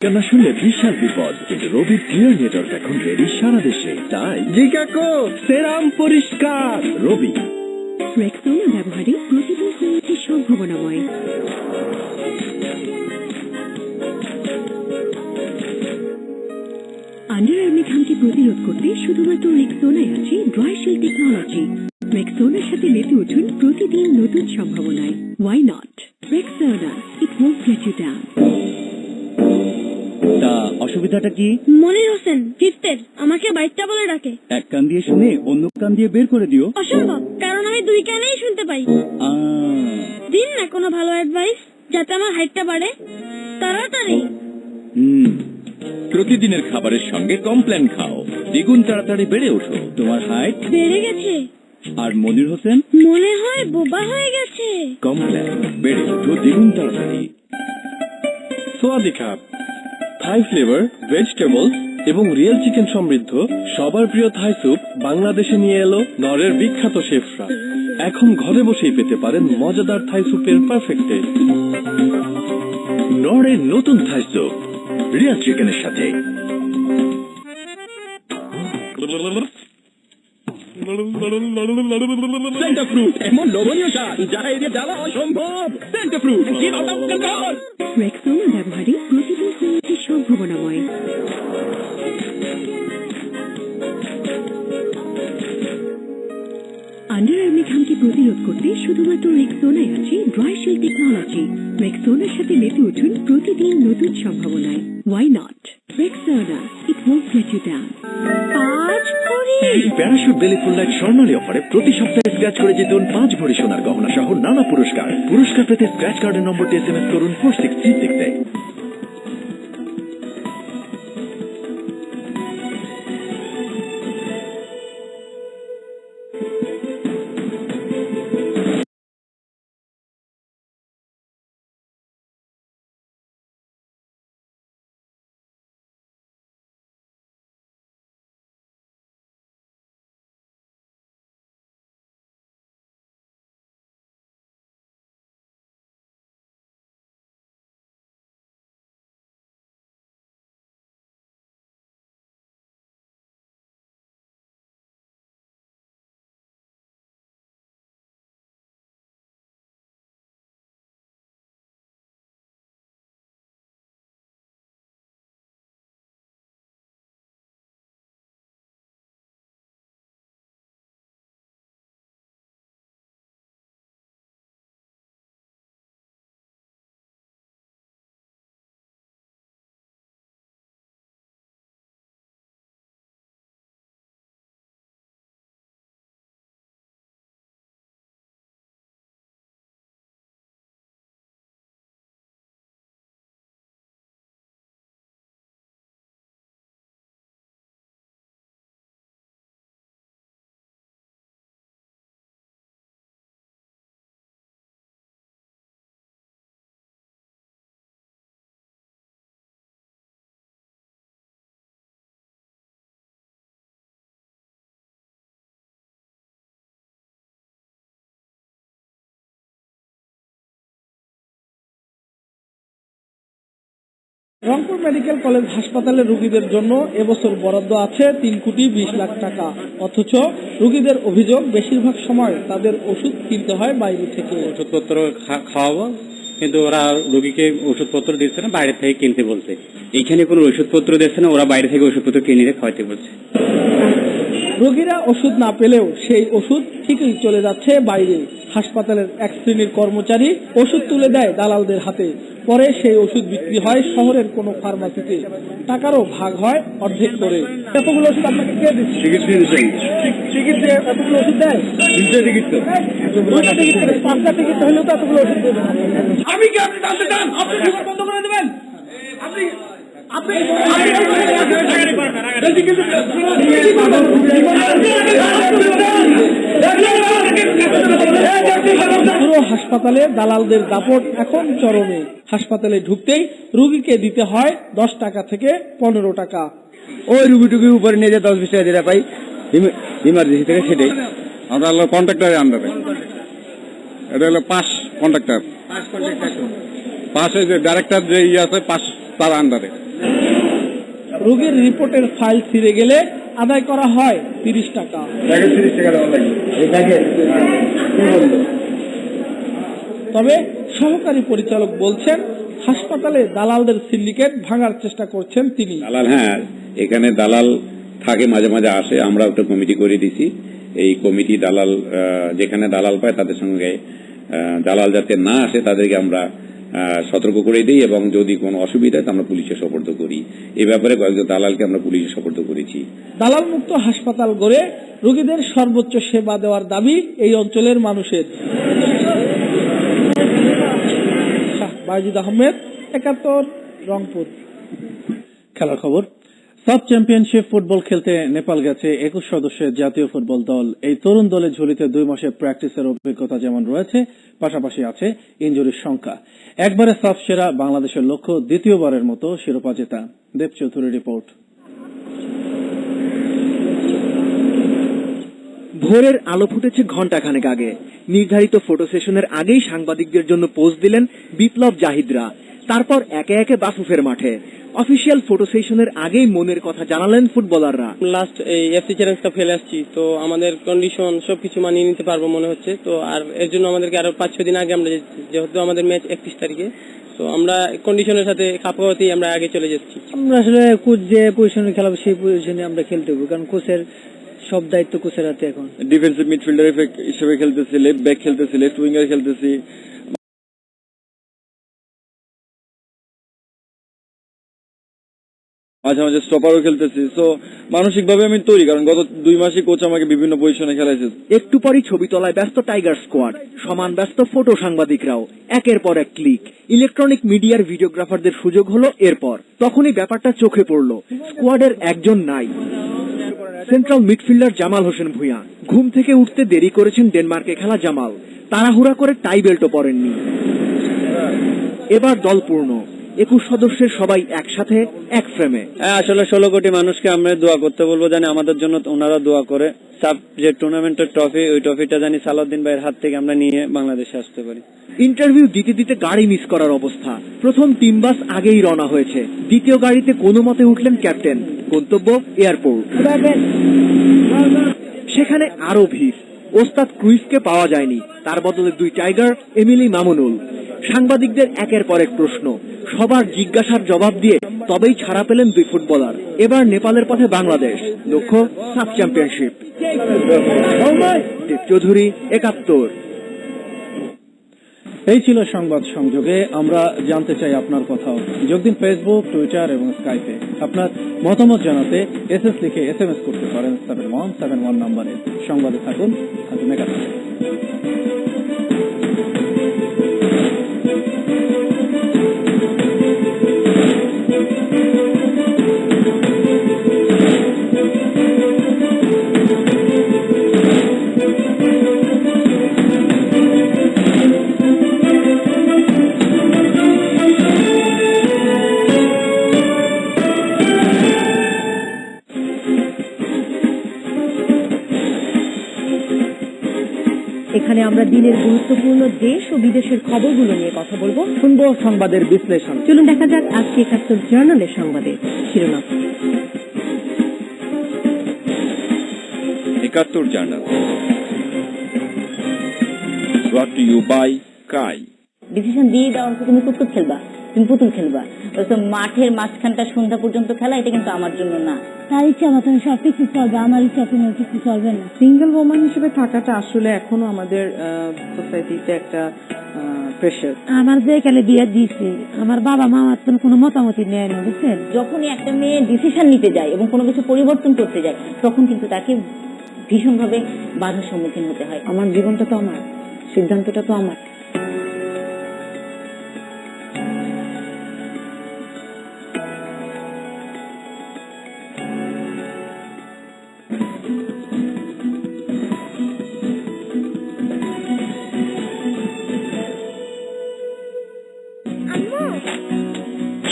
কেননা শুনলে বিশাল বিপদ? কিন্তু রবির ক্লিয়ার নেটওয়ার্ক এখন রেডি সারা দেশে। তাই সেরাম পরিষ্কার। রবি। ব্যবহারে প্রতিদিন হয়ে সম্ভাবনাময় আন্ডার আর্মি ঘামকে প্রতিরোধ করতে শুধুমাত্র রেক্সোনায় আছে ড্রয়শিল টেকনোলজি রেক্সোনার সাথে মেতে উঠুন প্রতিদিন নতুন সম্ভাবনায় why not Rexona it won't get you down অসুবিধাটা কি? মনির হোসেন ফিফথের আমাকে বাইকটা বলে ডাকে। এক কান দিয়ে শুনে অন্য কান দিয়ে বের করে দিও। অসম্ভব কারণ আমি দুই কানেই শুনতে পাই। দিন না কোনো ভালো অ্যাডভাইস যাতে আমার হাইটটা বাড়ে। তাড়াতাড়ি। হুম। প্রতিদিনের খাবারের সঙ্গে কমপ্ল্যান খাও। দ্বিগুণ তাড়াতাড়ি বেড়ে ওঠো। তোমার হাইট বেড়ে গেছে। আর মনির হোসেন? মনে হয় বোবা হয়ে গেছে। কমপ্ল্যান বেড়ে ওঠো দ্বিগুণ তাড়াতাড়ি। সোয়াদি খাপ থাই ফ্লেভার ভেজিটেবলস এবং রিয়েল চিকেন সমৃদ্ধ, সবার প্রিয় থাই স্যুপ বাংলাদেশে নিয়ে এলো নরের বিখ্যাত শেফরা। এখন ঘরে বসেই পেতে পারেন মজাদার থাই স্যুপের পারফেক্ট টেস্ট নরের নতুন থাই স্যুপ রিয়েল চিকেনের সাথে। সেন্টা ফ্রুট এমন লবণীয় স্বাদ যা এড়িয়ে যাওয়া অসম্ভব সেন্টা ফ্রুট রেক্সোনা ব্যবহারে প্রতিদিন হয়ে ওঠে সম্ভাবনাময় আন্ডারআর্মি ঘামকে প্রতিরোধ করতে শুধুমাত্র রেক্সোনায় আছে ড্রয়শিল টেকনোলজি রেক্সোনার সাথে মেতে উঠুন প্রতিদিন নতুন সম্ভাবনায় why not Rexona it won't get you down পাঁচ প্যারাশুট বেলি ফুল লাইট স্বর্ণালী অফারে প্রতি সপ্তাহে স্ক্র্যাচ করে জিতুন পাঁচ ভরি সোনার গহনা সহ নানা পুরস্কার। পুরস্কার পেতে স্ক্র্যাচ কার্ডের নম্বরটি এস করুন four six six Rangpur medical college হাসপাতালে রুগীদের জন্য এবছর বরাদ্দ আছে তিন কোটি বিশ লাখ টাকা। অথচ রুগীদের অভিযোগ বেশিরভাগ সময় তাদের ওষুধ কিনতে হয় বাইরে থেকে। ওষুধপত্র খাওয়াবো, কিন্তু ওরা রুগীকে ওষুধপত্র দিচ্ছে না, বাইরে থেকে কিনতে বলছে। এইখানে কোনো ওষুধপত্র দিচ্ছে না, ওরা বাইরে থেকে ওষুধপত্র কিনে খাওয়াতে বলছে। রোগীরা ওষুধ না পেলেও সেই ওষুধ ঠিকই চলে যাচ্ছে বাইরে। হাসপাতালের এক শ্রেণির কর্মচারী ওষুধ তুলে দেয় দালালদের হাতে। পরে সেই ওষুধ বিক্রি হয় শহরের কোনো ফার্মাসিতে। টাকারও ভাগ হয় অর্ধেক করে। এতগুলো ওষুধ আপনাকে কে দিচ্ছে? টিকিট দিয়ে এতগুলো ওষুধ দেয়? দুইটা টিকিট করে পাঁচটা টিকিট হলেও তো এতগুলো ওষুধ দেবে আমি কি আপনি জানতে চান? আপনি বন্ধ করে দেবেন? আপনি হাসপাতালে দালালদের দাপট এখন চরমে হাসপাতালে ঢুকতেই রুগীকে দিতে হয় দশ টাকা থেকে পনেরো টাকা ওই রুগী টুগি উপরে নিয়ে যে দশ বিশ টাকা যেটা পাই ইমার্জেন্সি থেকে সেটাই আমরা হলো কন্ট্রাক্টরের আন্ডারে এটা হলো পাঁচ কন্ট্রাক্টর ওই যে ডাইরেক্টর যে ইয়ে আছে পাঁচ তার আন্ডারে রোগীর রিপোর্টের ফাইল ছিঁড়ে গেলে আদায় করা হয় তিরিশ টাকা। তবে সহকারী পরিচালক বলছেন হাসপাতালে দালালদের সিন্ডিকেট ভাঙার চেষ্টা করছেন তিনি। দালাল হ্যাঁ এখানে দালাল থাকে মাঝে মাঝে আসে আমরা একটা কমিটি করে দিছি। এই কমিটি দালাল আহ, যেখানে দালাল পায় তাদের সঙ্গে আহ, দালাল যাতে না আসে তাদেরকে আমরা সতর্ক করে দিই এবং যদি কোনো অসুবিধা হয় আমরা পুলিশে সোপর্দ করি। এ ব্যাপারে কয়েকজন দালালকে আমরা পুলিশে সোপর্দ করেছি। দালাল মুক্ত হাসপাতাল গড়ে রোগীদের সর্বোচ্চ সেবা দেওয়ার দাবি এই অঞ্চলের মানুষের। বাজিদ আহমেদ একাত্তর রংপুর। খেলার খবর। সাব চ্যাম্পিয়নশিপ ফুটবল খেলতে নেপাল গেছে একুশ সদস্যের জাতীয় ফুটবল দল। এই তরুণ দলের ঝুলিতে দুই মাসের প্র্যাকটিসের অভিজ্ঞতা যেমন রয়েছে, পাশাপাশি আছে ইঞ্জুরির সংখ্যা। একবারে সাফ সেরা বাংলাদেশের লক্ষ্য দ্বিতীয়বারের মতো শিরোপা জেতা। দেব চৌধুরী রিপোর্ট। ভোরের আলো ফুটেছে ঘণ্টাখানেক আগে। নির্ধারিত ফটো সেশনের আগেই সাংবাদিকদের জন্য পোস্ট দিলেন বিপ্লব জাহিদরা। তারপর একে একে বাফুফের মাঠে। অফিসিয়াল ফটো সেশনের আগেই মনের কথা জানালেন ফুটবলাররা। লাস্ট এই এফসি চ্যালেঞ্জটা ফেলে আসছি। তো আমাদের কন্ডিশন সবকিছু মানিয়ে নিতে পারব মনে হচ্ছে। তো আর এর জন্য আমাদেরকে আরও পাঁচ ছয় দিন আগে আমরা যেহেতু আমাদের ম্যাচ একত্রিশ তারিখে তো আমরা কন্ডিশনের সাথে খাপ খাওয়াতেই আমরা আগে চলে যাচ্ছি। আমরা আসলে কোচ যে পজিশনে খেলাবো সেই পজিশনে আমরা খেলতে হবে। কারণ কোচের সব দায়িত্ব কোচের হাতে এখন। ডিফেন্সিভ মিডফিল্ডার হিসেবে খেলতেছি লেফট ব্যাক খেলতেছি লেফট উইঙ্গার খেলতেছি। মাঝে মাঝে স্টপারও খেলতেছি। সো মানসিক ভাবে আমি তৈরি, কারণ গত দুই মাসে কোচ আমাকে বিভিন্ন পজিশনে খেলাইছে। একটু পরই ছবি তোলায় ব্যস্ত টাইগার স্কোয়াড সমান ব্যস্ত ফটো সাংবাদিকরাও, একের পর এক ক্লিক ইলেকট্রনিক মিডিয়ার ভিডিওগ্রাফারদের সুযোগ হলো এরপর। তখনই ব্যাপারটা চোখে পড়ল স্কোয়াডের একজন নাই। সেন্ট্রাল মিডফিল্ডার জামাল হোসেন ভুঁইয়া, ঘুম থেকে উঠতে দেরি করেছেন ডেনমার্কে খেলা জামাল। তাড়াহুড়া করে টাই বেল্টও পরেননি। এবার দল পূর্ণ। একুশ সদস্যের সবাই একসাথে এক ফ্রেমে হ্যাঁ আসলে ষোলো কোটি মানুষকে আমরা দোয়া করতে বলব জানি আমাদের জন্য ওনারা দোয়া করে। সাব যে টুর্নামেন্টের ট্রফি ওই ট্রফিটা জানি সালাউদ্দিন ভাইয়ের হাত থেকে আমরা নিয়ে বাংলাদেশে আসতে পারি। ইন্টারভিউ দিতে দিতে গাড়ি মিস করার অবস্থা। প্রথম টিম বাস আগেই রওনা হয়েছে। দ্বিতীয় গাড়িতে কোনো মতে উঠলেন ক্যাপ্টেন গন্তব্য এয়ারপোর্ট সেখানে আরও ভিড়। ওস্তাদ ক্রুইফকে পাওয়া যায়নি। তার বদলে দুই টাইগার এমিলি মামুনুল। সাংবাদিকদের একের পর এক প্রশ্ন। সবার জিজ্ঞাসার জবাব দিয়ে তবেই ছাড়া পেলেন দুই ফুটবলার। এবার নেপালের পথে বাংলাদেশ। লক্ষ্য, সাব চ্যাম্পিয়নশিপ। চৌধুরী, একাত্তর। এই ছিল সংবাদ সংযোগে। আমরা জানতে চাই আপনার কথাও। যোগ দিন ফেসবুক টুইটার এবং স্কাইপে আপনার মতামত জানাতে এস এস লিখে এস এম এস করতে পারেন। সেভেন ওয়ান সেভেন ওয়ান নাম্বারে সংবাদে থাকুন। থাকুন একাত্তর দিনের গুরুত্বপূর্ণ দেশ ও বিদেশের খবরগুলো নিয়ে কথা বলব। শুনব সংবাদের বিশ্লেষণ। চলুন দেখা যাক আজকে একাত্তর জার্নালের সংবাদে শিরোনাম। একাত্তর journal. Brought to you by কাই ডিসিশন দিয়ে দেওয়ার পর তুমি কুকুর খেলবা। তুমি পুতুল খেলবা। মাঠের মাঝখানটা সন্ধ্যা পর্যন্ত খেলা এটা কিন্তু আমার জন্য না। তার ইচ্ছা মতন সব কিছু চলবে? আমার ইচ্ছা কোনো কিছু চলবে না। সিঙ্গেল ওমান হিসেবে থাকাটা আসলে এখনও আমাদের সোসাইটিতে একটা প্রেশার আমার যে এখানে বিয়ে দিয়েছে আমার বাবা মা আমার তো কোনো মতামতই নেয় না বুঝছেন? যখনই একটা মেয়ে ডিসিশন নিতে যায় এবং কোনো কিছু পরিবর্তন করতে যায় তখন কিন্তু তাকে ভীষণভাবে বাধার সম্মুখীন হতে হয়। আমার জীবনটা তো আমার সিদ্ধান্তটা তো আমার।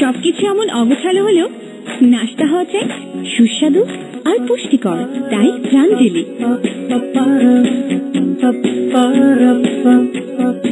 সবকিছু এমন অগোছালো হলেও নাস্তা হওয়া চাই সুস্বাদু আর পুষ্টিকর তাই প্রাঞ্জলি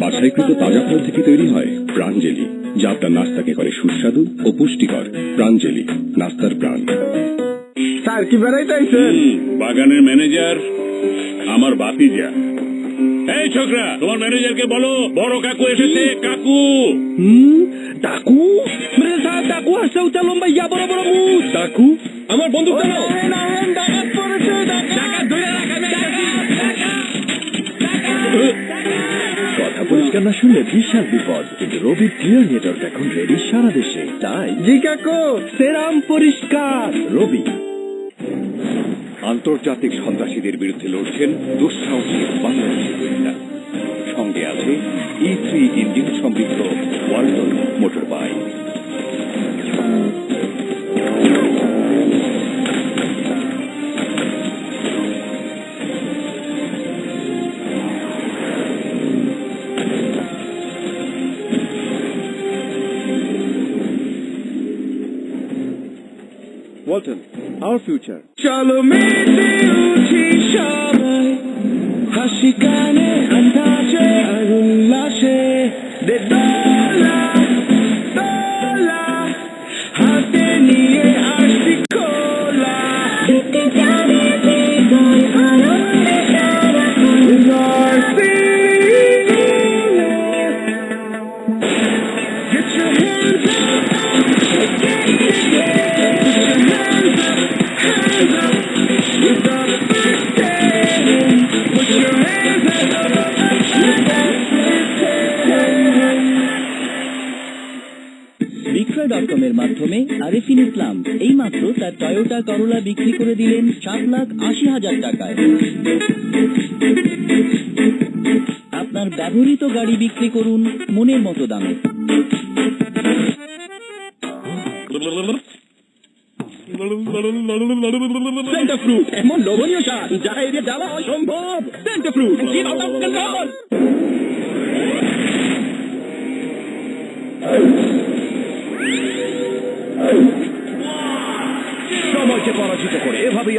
বাছাইকৃত তাজা ফল থেকে তৈরি হয় প্রাঞ্জলি যা আপনার নাস্তাকে করে সুস্বাদু ও পুষ্টিকর। প্রাঞ্জলি নাস্তার প্রাণ। স্যার কি বেড়াইতেছেন বাগানের ম্যানেজার আমার বাতিজা। এই ছোকরা তোমার ম্যানেজারকে বলো বড় কাকু এসেছে কাকু। হুম ডাকু? মেরে সাহেব ডাকু আসছে উচ্চা লম্বা ইয়া বড় বড় মুখ। ডাকু? আমার বন্ধু কেন ধরে কথা পরিষ্কার না শুনলে বিশাল বিপদ। কিন্তু রবির ক্লিয়ার নেটওয়ার্ক এখন রেডি সারা দেশে। তাই জি কাকু। সেরাম পরিষ্কার। রবি। আন্তর্জাতিক সন্ত্রাসীদের বিরুদ্ধে লড়ছেন দুঃসাহসী ই থ্রি ইঞ্জিন সমৃদ্ধ Walton motor bike Walton our future চলো মাধ্যমে আরিফিন ইসলাম। এই মাত্র তার টয়োটা করোলা বিক্রি করে দিলেন সাত লাখ আশি হাজার টাকায়। আপনার ব্যবহৃত গাড়ি বিক্রি করুন মনের মতো দামে। অসম্ভব। সময়কে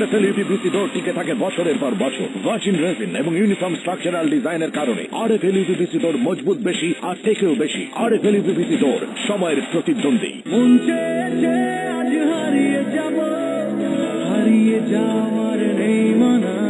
আরএফএল ইউপিবিসি ডোর টিকে থাকে বছরের পর বছর। ভার্জিন রেজিন এবং ইউনিফর্ম স্ট্রাকচারাল ডিজাইনের কারণে আরএফএল ইউপিবিসি ডোর মজবুত বেশি আর টেকেও বেশি। আরএফএল ইউপিবিসি ডোর সময়ের প্রতিদ্বন্দ্বী। হারিয়ে যাওয়ার নেই মানা।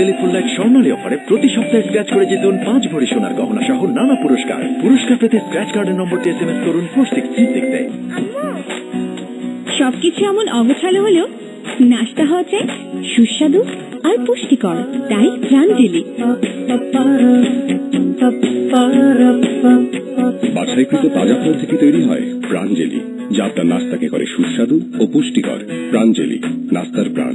বেলি স্বর্ণালী অফারে প্রতি সপ্তাহে স্ক্র্যাচ করে জিতুন পাঁচ ভরি সোনার গহনা সহ নানা পুরস্কার। পুরস্কার পেতে স্ক্র্যাচ কার্ডের নম্বরটি এস এম এস করুন ফোর সিক্স থ্রি সিক্স সবকিছু এমন অগোছালো হলেও নাস্তা হওয়া চাই সুস্বাদু আর পুষ্টিকর তাই প্রাঞ্জলি বাছাইকৃত তাজা ফল থেকে তৈরি হয় প্রাঞ্জলি যা আপনার নাস্তাকে করে সুস্বাদু ও পুষ্টিকর। প্রাঞ্জলি নাস্তার প্রাণ।